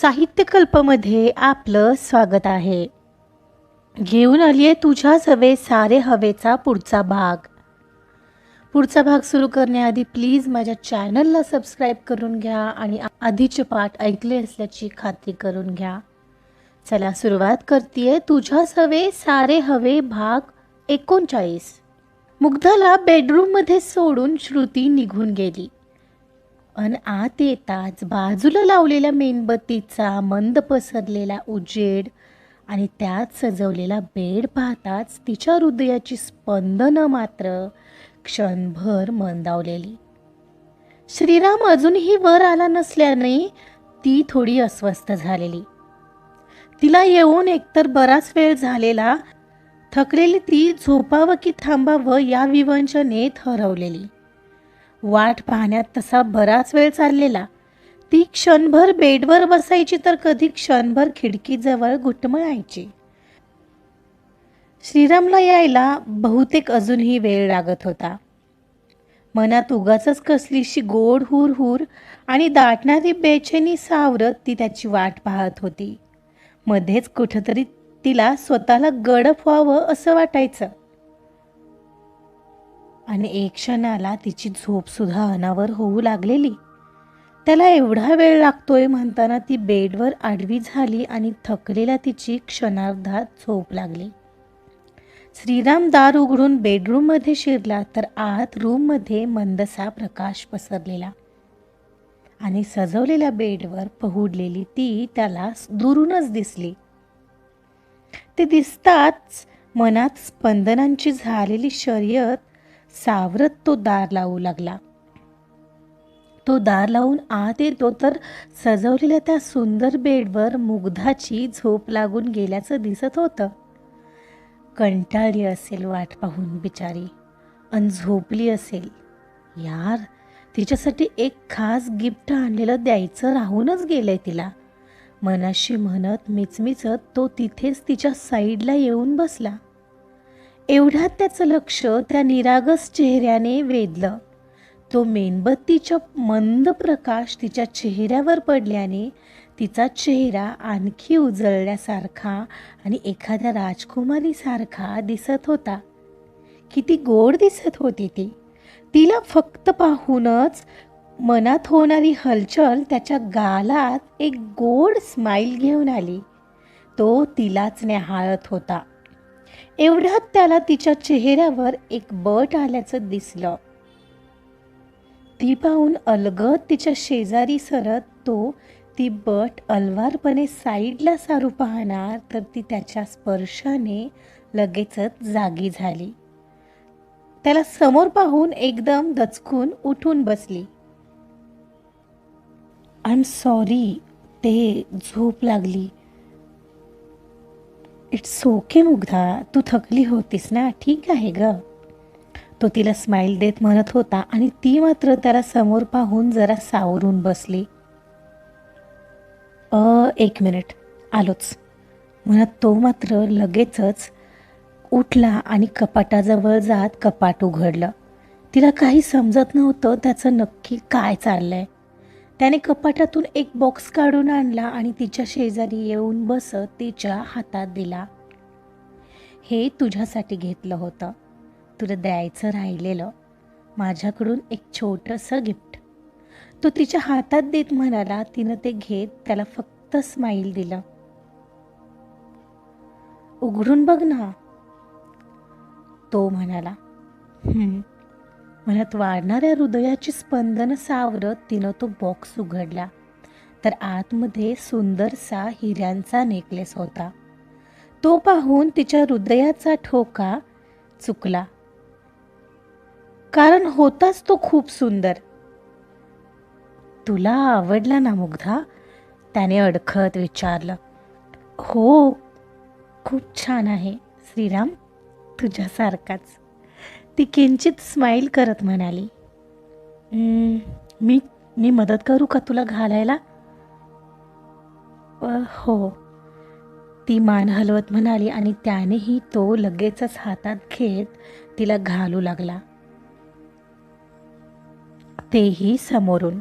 साहित्यकल्पमध्ये आपलं स्वागत आहे. घेऊन आली आहे तुझ्याच हवे सारे हवेचा पुढचा भाग. पुढचा भाग सुरू करण्याआधी प्लीज माझ्या चॅनलला सबस्क्राईब करून घ्या आणि आधीचे पाठ ऐकले असल्याची खात्री करून घ्या. चला सुरुवात करते तुझ्याच हवे सारे हवे भाग एकोणचाळीस. मुग्धाला बेडरूममध्ये सोडून श्रुती निघून गेली. अन आत येताच बाजूला लावलेल्या मेणबत्तीचा मंद पसरलेला उजेड आणि त्यात सजवलेला बेड पाहताच तिच्या हृदयाची स्पंदनं मात्र क्षणभर मंदावलेली. श्रीराम अजूनही वर आला नसल्याने ती थोडी अस्वस्थ झालेली. तिला येऊन एकतर बराच वेळ झालेला थकलेली ती झोपावं की थांबावं या विवंचनेत हरवलेली. वाट पाहण्यात तसा बराच वेळ चाललेला. ती क्षणभर बेडवर बसायची तर कधी क्षणभर खिडकीजवळ घुटमळायची. श्रीरामला यायला बहुतेक अजूनही वेळ लागत होता. मनात उगाच कसलीशी गोड हुर हुर आणि दाटणारी बेचैनी सावरत ती त्याची वाट पाहत होती. मध्येच कुठंतरी तिला स्वतःला गडप व्हावं असं वाटायचं. आणि एक क्षणाला तिची झोपसुद्धा अनावर होऊ लागलेली. त्याला एवढा वेळ लागतोय म्हणताना ती बेडवर आडवी झाली आणि थकलेल्या तिची क्षणार्धात झोप लागली. श्रीराम दार उघडून बेडरूममध्ये शिरला तर आत रूममध्ये मंदसा प्रकाश पसरलेला आणि सजवलेल्या बेडवर पहुडलेली ती त्याला दुरूनच दिसली. ते दिसताच मनात स्पंदनांची झालेली शर्यत सावरत तो दार लावू लागला. तो दार लावून आत येतो तर सजवलेल्या त्या सुंदर बेडवर मुग्धाची झोप लागून गेल्याचं दिसत होतं. कंटाळली असेल वाट पाहून बिचारी अन झोपली असेल. यार तिच्यासाठी एक खास गिफ्ट आणलेलं द्यायचं राहूनच गेलंय तिला. मनाशी म्हणत मिचमिचत तो तिथेच तिच्या साईडला येऊन बसला. एवढ्यात त्याचं लक्ष त्या निरागस चेहऱ्याने वेधलं. तो मेणबत्तीच्या मंद प्रकाश तिच्या चेहऱ्यावर पडल्याने तिचा चेहरा आणखी उजळल्यासारखा आणि एखाद्या राजकुमारीसारखा दिसत होता. किती गोड दिसत होती ती. तिला फक्त पाहूनच मनात होणारी हलचल त्याच्या गालात एक गोड स्माईल घेऊन आली. तो तिलाच न्याहाळत होता. एवढ्यात त्याला तिच्या चेहऱ्यावर एक बट आल्याचं दिसलं. ती पाहून अलगद तिच्या शेजारी सरत तो ती बट अलवारपणे साईडला सारू पाहणार तर ती त्याच्या स्पर्शाने लगेचच जागी झाली. त्याला समोर पाहून एकदम दचकून उठून बसली. आय एम सॉरी ते झोप लागली. इट्स ओके मुग्धा तू थकली होतीस ना? ठीक आहे ग. तो तिला स्माईल देत म्हणत होता आणि ती मात्र त्याला समोर पाहून जरा सावरून बसली. अ एक मिनिट आलोच. म्हणत तो मात्र लगेचच उठला आणि कपाटाजवळ जात कपाट उघडलं. तिला काही समजत नव्हतं त्याचं नक्की काय चाललंय. त्याने कपाटातून एक बॉक्स काढून आणला आणि तिच्या शेजारी येऊन बसत तिच्या हातात दिला. हे तुझ्यासाठी घेतलं होतं. तुला द्यायचं राहिलेलं. माझ्याकडून एक छोटंसं गिफ्ट तो तिच्या हातात देत म्हणाला. तिनं ते घेत त्याला फक्त स्माईल दिलं. उघडून बघ ना. तो म्हणाला मनात वाढणाऱ्या हृदयाची स्पंदन सावरत तिनं तो बॉक्स उघडला. तर आतमध्ये सुंदरसा हिऱ्यांचा नेकलेस होता. तो पाहून तिच्या हृदयाचा ठोका चुकला. कारण होताच तो खूप सुंदर. तुला आवडला ना मुग्धा? त्याने अडखत विचारलं. हो खूप छान आहे श्रीराम तुझ्यासारखाच. ती किंचित स्माईल करत म्हणाली मी मी मदत करू का तुला घालायला? हो. ती मान हलवत म्हणाली आणि त्यानेही तो लगेचच हातात घेत तिला घालू लागला. तेही समोरून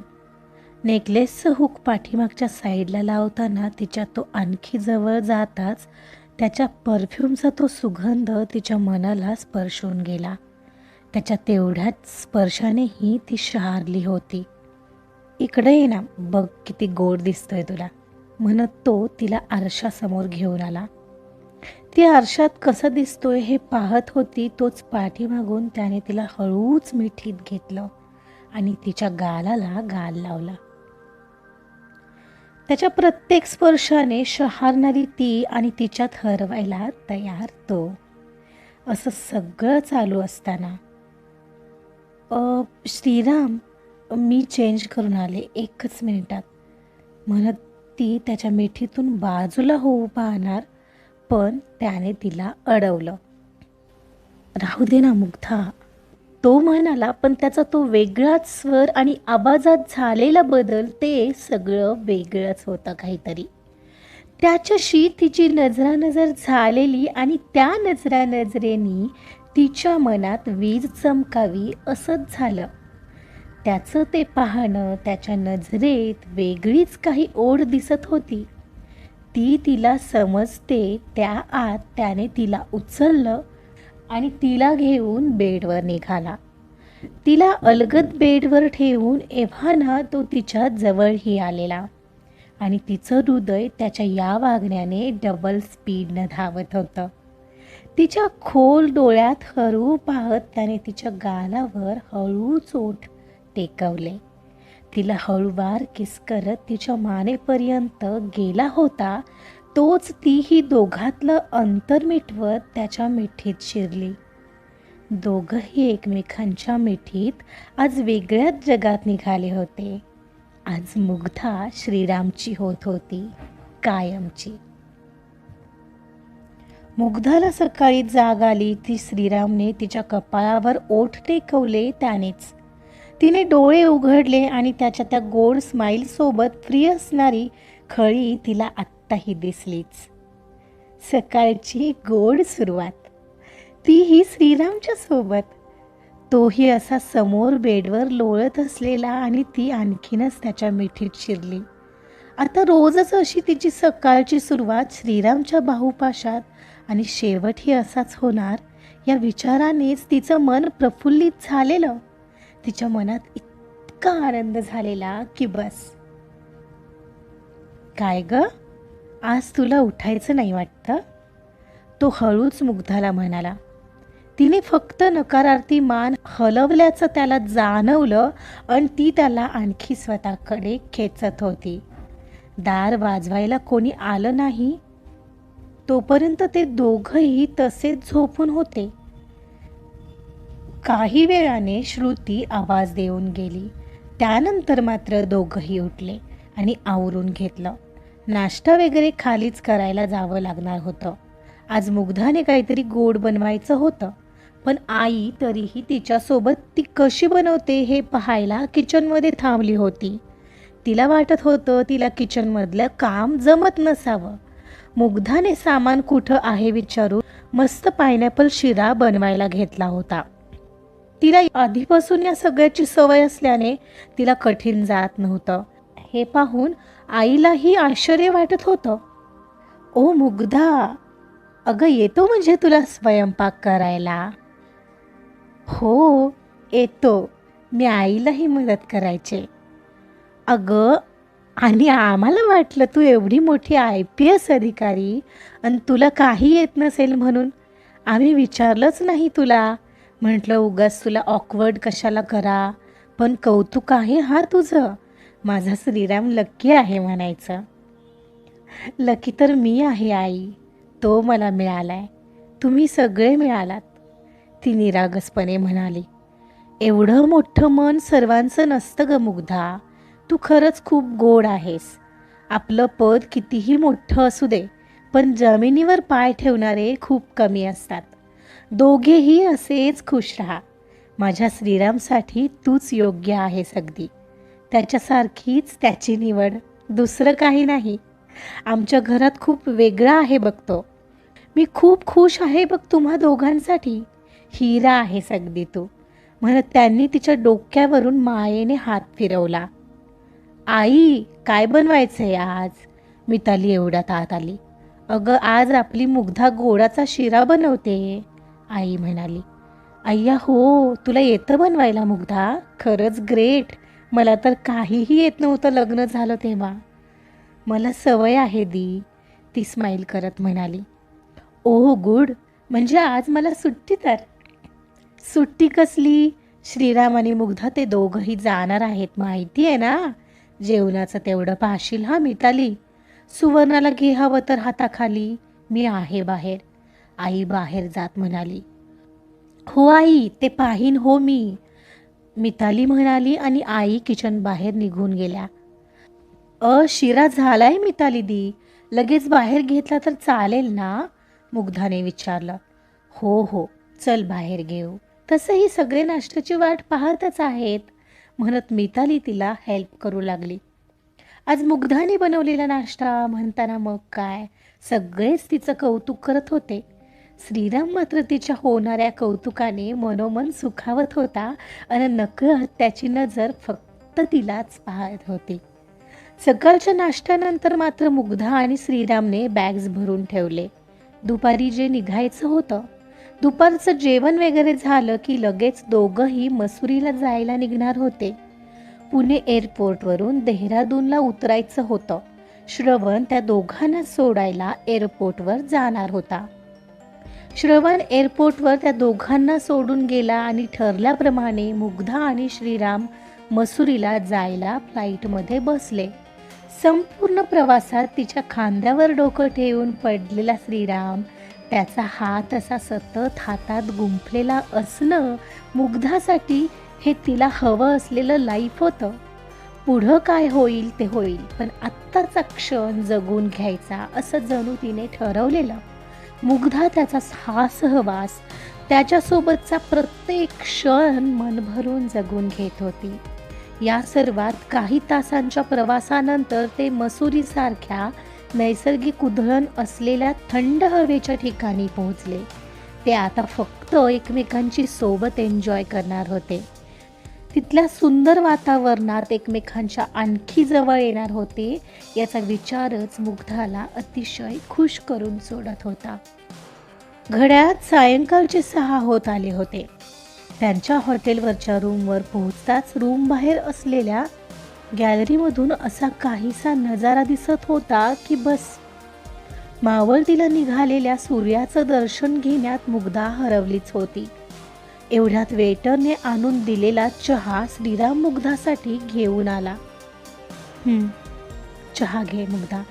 नेकलेसचं हुक पाठीमागच्या साईडला लावताना तिच्या तो आणखी जवळ जाताच त्याच्या परफ्यूमचा तो सुगंध तिच्या मनाला स्पर्शून गेला. त्याच्या तेवढ्याच स्पर्शानेही ती शहारली होती. इकडे ये ना बघ किती गोड दिसतोय तुला म्हणत तो तिला आरशासमोर घेऊन आला. ती आरशात कसं दिसतोय हे पाहत होती तोच पाठीमागून त्याने तिला हळूच मिठीत घेतलं आणि तिच्या गालाला गाल लावला. त्याच्या प्रत्येक स्पर्शाने शहारणारी ती आणि तिच्यात हरवायला तयार तो. असं सगळं चालू असताना श्रीराम मी चेंज करून आले एकच मिनिटात. म्हणत ती त्याच्या मिठीतून बाजूला होऊ पाहणार पण त्याने तिला अडवलं. राहू दे ना मुग्धा तो म्हणाला पण त्याचा तो वेगळाच स्वर आणि आवाजात झालेला बदल ते सगळं वेगळंच होतं काहीतरी. त्याच्याशी तिची नजरानजर झालेली आणि त्या नजरानजरेनी तिच्या मनात वीज चमकावी असंच झालं. त्याचं ते पाहणं त्याच्या नजरेत वेगळीच काही ओढ दिसत होती. ती तिला समजते त्या आत त्याने तिला उचललं आणि तिला घेऊन बेडवर निघाला. तिला अलगद बेडवर ठेवून एव्हाना तो तिच्या जवळही आलेला आणि तिचं हृदय त्याच्या या वागण्याने डबल स्पीडनं धावत होतं. तिच्या खोल डोळ्यात हरू पाहत त्याने तिच्या गालावर हळूच ओठ टेकवले. तिला हळूवार किस करत तिच्या मानेपर्यंत गेला होता तोच तीही दोघातलं अंतर मिटवत त्याच्या मिठीत शिरली. दोघंही एकमेकांच्या मिठीत आज वेगळ्याच जगात निघाले होते. आज मुग्धा श्रीरामची होत होती कायमची. मुग्धाला सकाळी जाग आली. ती श्रीरामने तिच्या कपाळावर ओठ टेकवले त्यानेच. तिने डोळे उघडले आणि त्याच्या त्या गोड स्माईलसोबत फ्री असणारी खळी तिला आत्ताही दिसलीच. सकाळची गोड सुरुवात. तीही श्रीरामच्या सोबत. तोही असा समोर बेडवर लोळत असलेला आणि ती आणखीनच त्याच्या मिठीत शिरली. आता रोजच अशी तिची सकाळची सुरुवात श्रीरामच्या बाहुपाशात आणि शेवटही असाच होणार? या विचारानेच तिचं मन प्रफुल्लित झालेलं. तिच्या मनात इतका आनंद झालेला की बस. काय ग? आज तुला उठायचं नाही वाटतं? तो हळूच मुग्धाला म्हणाला. तिने फक्त नकारार्थी मान हलवल्याचं त्याला जाणवलं आणि ती त्याला आणखी स्वतःकडे खेचत होती. दार वाजवायला कोणी आलं नाही. तोपर्यंत ते दोघंही तसेच झोपून होते. काही वेळाने श्रुती आवाज देऊन गेली. त्यानंतर मात्र दोघंही उठले आणि आवरून घेतलं. नाश्ता वगैरे खालीच करायला जावं लागणार होतं. आज मुग्धाने काहीतरी गोड बनवायचं होतं. पण आई तरीही तिच्यासोबत ती कशी बनवते हे पाहायला किचनमध्ये थांबली होती. तिला वाटत होतं तिला किचनमधलं काम जमत नसावं. मुग्धाने सामान कुठं आहे विचारून मस्त पायनॅपल शिरा बनवायला घेतला होता. तिला आधीपासून या सगळ्याची सवय असल्याने तिला कठीण जात नव्हतं. हे पाहून आईलाही आश्चर्य वाटत होतं. ओ मुग्धा अगं येतो म्हणजे तुला स्वयंपाक करायला? हो येतो. मी आईलाही मदत करायचे. अगं आणि आम्हाला वाटलं तू एवढी मोठी आय पी एस अधिकारी आणि तुला काही येत नसेल म्हणून. आम्ही विचारलंच नाही तुला. म्हटलं उगाच तुला ऑकवर्ड कशाला करा? पण कौतुक आहे हा तुझं. माझा श्रीराम लक्की आहे म्हणायचं. लकी तर मी आहे आई. तो मला मिळालाय. तुम्ही सगळे मिळालात. ती निरागसपणे म्हणाली. एवढं मोठं मन सर्वांचं नसतं ग मुग्धा. तू खरंच खूप गोड आहेस. आपलं पद कितीही मोठं असू दे पण जमिनीवर पाय ठेवणारे खूप कमी असतात. दोघेही असेच खुश राहा. माझ्या श्रीरामसाठी तूच योग्य आहेस अगदी. त्याच्यासारखीच त्याची निवड दुसरं काही नाही. आमच्या घरात खूप वेगळा आहे बघतो मी खूप खुश आहे बघ तुम्हा दोघांसाठी. हिरा आहेस अगदी तू. म्हणत त्यांनी तिच्या डोक्यावरून मायेने हात फिरवला. आई काय बनवायचंय आज? मिताली एवढ्यात आत आली. अगं आज आपली मुग्धा गोडाचा शिरा बनवते आई म्हणाली. अय्या हो तुला येतं बनवायला मुग्धा? खरंच ग्रेट. मला तर काहीही येत नव्हतं लग्न झालं तेव्हा. मला सवय आहे दी ती स्माईल करत म्हणाली. Oh good. म्हणजे आज मला सुट्टी तर. सुट्टी कसली? श्रीराम आणि मुग्धा ते दोघंही जाणार आहेत माहिती आहे ना? जेवणाचं तेवढं पाहशील हा मिताली? सुवर्णाला घे हवं तर हाताखाली. मी आहे बाहेर. आई बाहेर जात म्हणाली. हो आई ते पाहीन हो मी. मिताली म्हणाली आणि आई किचन बाहेर निघून गेल्या. अ शिरा झालाय मिताली दी. लगेच बाहेर घेतला तर चालेल ना? मुग्धाने विचारलं. हो हो चल बाहेर घेऊ. तसंही सगळे नाश्त्याची वाट पाहतच आहेत. म्हणत मिताली तिला हेल्प करू लागली. आज मुग्धाने बनवलेला नाश्ता म्हणताना मग काय? सगळेच तिचं कौतुक करत होते. श्रीराम मात्र तिच्या होणाऱ्या कौतुकाने मनोमन सुखावत होता आणि नकळत त्याची नजर फक्त तिलाच पाहत होती. सकाळच्या नाश्त्यानंतर मात्र मुग्धा आणि श्रीरामने बॅग्स भरून ठेवले. दुपारी जे निघायचं होतं दुपारचं जेवण वगैरे झालं की लगेच दोघंही मसुरीला जायला निघणार होते. पुणे एअरपोर्टवरून देहरादूनला उतरायचं होतं. श्रवण त्या दोघांना सोडायला एअरपोर्टवर जाणार होता. श्रवण एअरपोर्टवर त्या दोघांना सोडून गेला आणि ठरल्याप्रमाणे मुग्धा आणि श्रीराम मसुरीला जायला फ्लाईटमध्ये बसले. संपूर्ण प्रवासात तिच्या खांद्यावर डोकं ठेवून पडलेला श्रीराम त्याचा हात असा सतत हातात गुंफलेला असणं मुग्धासाठी हे तिला हवं असलेलं लाईफ होतं. पुढं काय होईल ते होईल पण आत्ताचा क्षण जगून घ्यायचा असं जणू तिने ठरवलेलं. मुग्धा त्याचा हा सहवास त्याच्यासोबतचा प्रत्येक क्षण मनभरून जगून घेत होती. या सर्वात काही तासांच्या प्रवासानंतर ते मसुरीसारख्या नैसर्गिक उधळण असलेल्या थंड हवेच्या ठिकाणी पोहोचले. ते आता फक्त एकमेकांची सोबत एन्जॉय करणार होते. तिथल्या सुंदर वातावरणात एकमेकांच्या आणखी जवळ येणार होते याचा विचारच मुग्धाला अतिशय खुश करून सोडत होता. घड्यात सायंकाळचे सहा होत आले होते. त्यांच्या हॉटेलवरच्या रूमवर पोहोचताच रूम बाहेर असलेल्या गॅलरीमधून असा काहीसा नजारा दिसत होता की बस. मावळतीला निघालेल्या सूर्याचं दर्शन घेण्यात मुग्धा हरवलीच होती. एवढ्यात वेटरने आणून दिलेला चहा श्रीराम मुग्धासाठी घेऊन आला. चहा घे मुग्धा.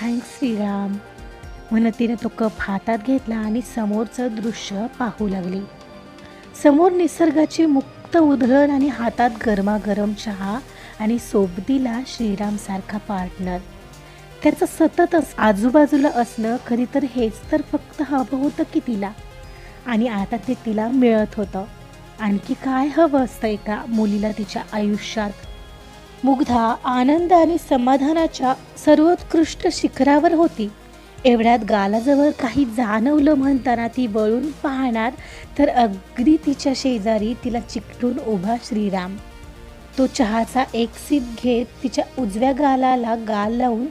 थँक्स श्रीराम. म्हणत तिने तो कप हातात घेतला आणि समोरचं दृश्य पाहू लागली. समोर निसर्गाची मुक्त उधळण आणि हातात गरमागरम चहा आणि सोबतीला श्रीरामसारखा पार्टनर त्याचं सततच आजूबाजूला असणं खरी तर हेच तर फक्त हवं होतं की तिला. आणि आता ते तिला मिळत होतं. आणखी काय हवं असतं एका मुलीला तिच्या आयुष्यात? मुग्धा आनंद आणि समाधानाच्या सर्वोत्कृष्ट शिखरावर होती. एवढ्यात गालाजवळ काही जाणवलं म्हणताना ती वळून पाहणार तर अगदी तिच्या शेजारी तिला चिकटून उभा श्रीराम. तो चहाचा एक सीप घेत तिच्या उजव्या गालाला गाल लावून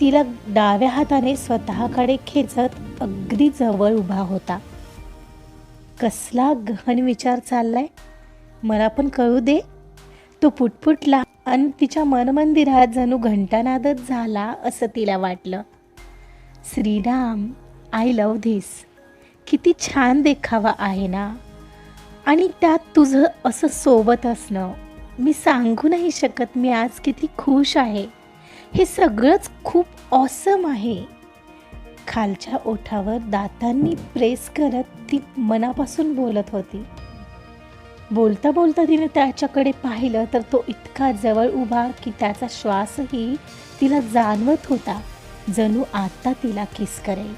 तिला डाव्या हाताने स्वतःकडे खेचत अगदी जवळ उभा होता. कसला गहन विचार चाललाय? मला पण कळू दे. तो पुटपुटला आणि तिच्या मनमंदिरात जणू घंटानादच झाला असं तिला वाटलं. श्रीराम आय लव धिस किती छान देखावा आहे ना? आणि त्यात तुझं असं सोबत असणं. मी सांगू नाही शकत मी आज किती खुश आहे. हे सगळंच खूप ऑसम आहे. खालच्या ओठावर दातांनी प्रेस करत ती मनापासून बोलत होती. बोलता बोलता तिने त्याच्याकडे पाहिलं तर तो इतका जवळ उभा की त्याचा श्वासही तिला जाणवत होता. जणू आता तिला किस करेल.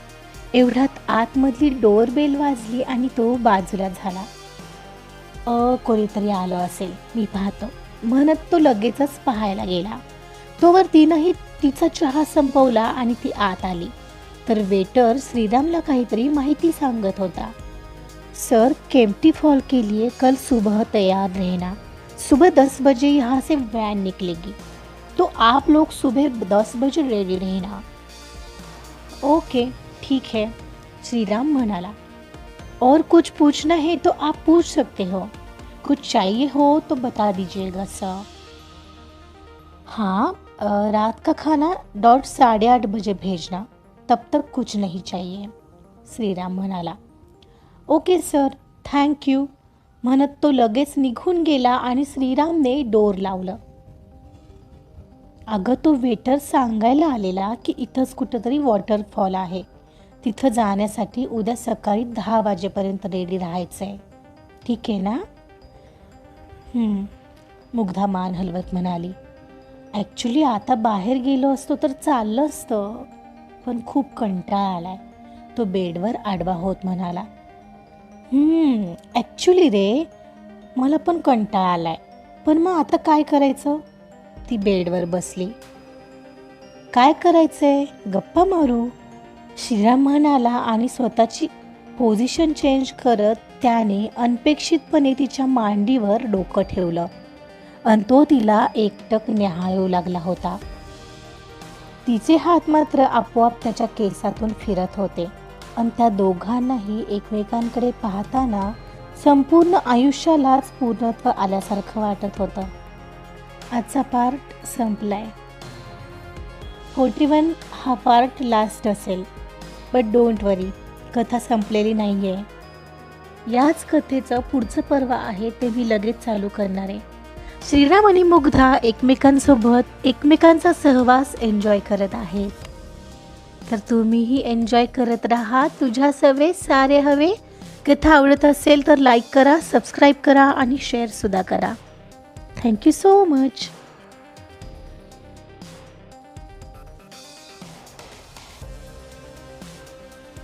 एवढ्यात आतमधली डोरबेल वाजली आणि तो बाजूला झाला. अ कोणीतरी आलं असेल. मी पाहतो. म्हणत तो लगेचच पाहायला गेला. तोवर तिनंही तिचा चहा संपवला आणि ती आत आली. तर वेटर श्रीरामला काहीतरी माहिती सांगत होता. सर केम्प्टी फॉल के लिए कल सुबह तैयार रहना. सुबह दस बजे यहाँ से वैन निकलेगी. तो आप लोग सुबह दस बजे रेडी रहना. ओके ठीक है श्रीराम म्हणाला. और कुछ पूछना है तो आप पूछ सकते हो। कुछ चाहिए हो तो बता दीजिएगा सर। हाँ रात का खाना डॉट साढ़े आठ बजे भेजना। तब तक कुछ नहीं चाहिए श्रीराम म्हणाला ओके सर थँक्यू म्हणत तो लगेच निघून गेला आणि श्रीरामने डोर लावलं। अगं तो वेटर सांगायला आलेला की इथंच कुठंतरी वॉटरफॉल आहे. तिथं जाण्यासाठी उद्या सकाळी दहा वाजेपर्यंत रेडी राहायचं आहे ठीक आहे ना? मुग्धा मान हलवत म्हणाली. ॲक्च्युली आता बाहेर गेलो असतो तर चाललं असतं. पण खूप कंटाळा आलाय. तो बेडवर आडवा होत म्हणाला. ॲक्च्युली रे मला पण कंटाळा आलाय. पण मग आता काय करायचं? ती बेडवर बसली. काय करायचंय? गप्पा मारू. श्रीराम म्हणाला आणि स्वतःची पोझिशन चेंज करत त्याने अनपेक्षितपणे तिच्या मांडीवर डोकं ठेवलं. आणि तो तिला एकटक न्याहाळू लागला होता. तिचे हात मात्र आपोआप त्याच्या केसातून फिरत होते. आणि त्या दोघांनाही एकमेकांकडे पाहताना संपूर्ण आयुष्यालाच पूर्णत्व आल्यासारखं वाटत होतं. आजचा पार्ट संपलाय. फोर्टी वन हा पार्ट लास्ट असेल. बट डोंट वरी कथा संपलेली नाही आहे याच कथेचं पुढचं पर्व आहे ते मी लगेच चालू करणार आहे. श्रीराम आणि मुग्धा एकमेकांसोबत एकमेकांचा सहवास एन्जॉय करत आहेत. तर तुम्हीही एन्जॉय करत राहा तुझ्या सवे सारे हवे. कथा आवडत असेल तर लाईक करा सबस्क्राईब करा आणि शेअरसुद्धा करा. Thank you so much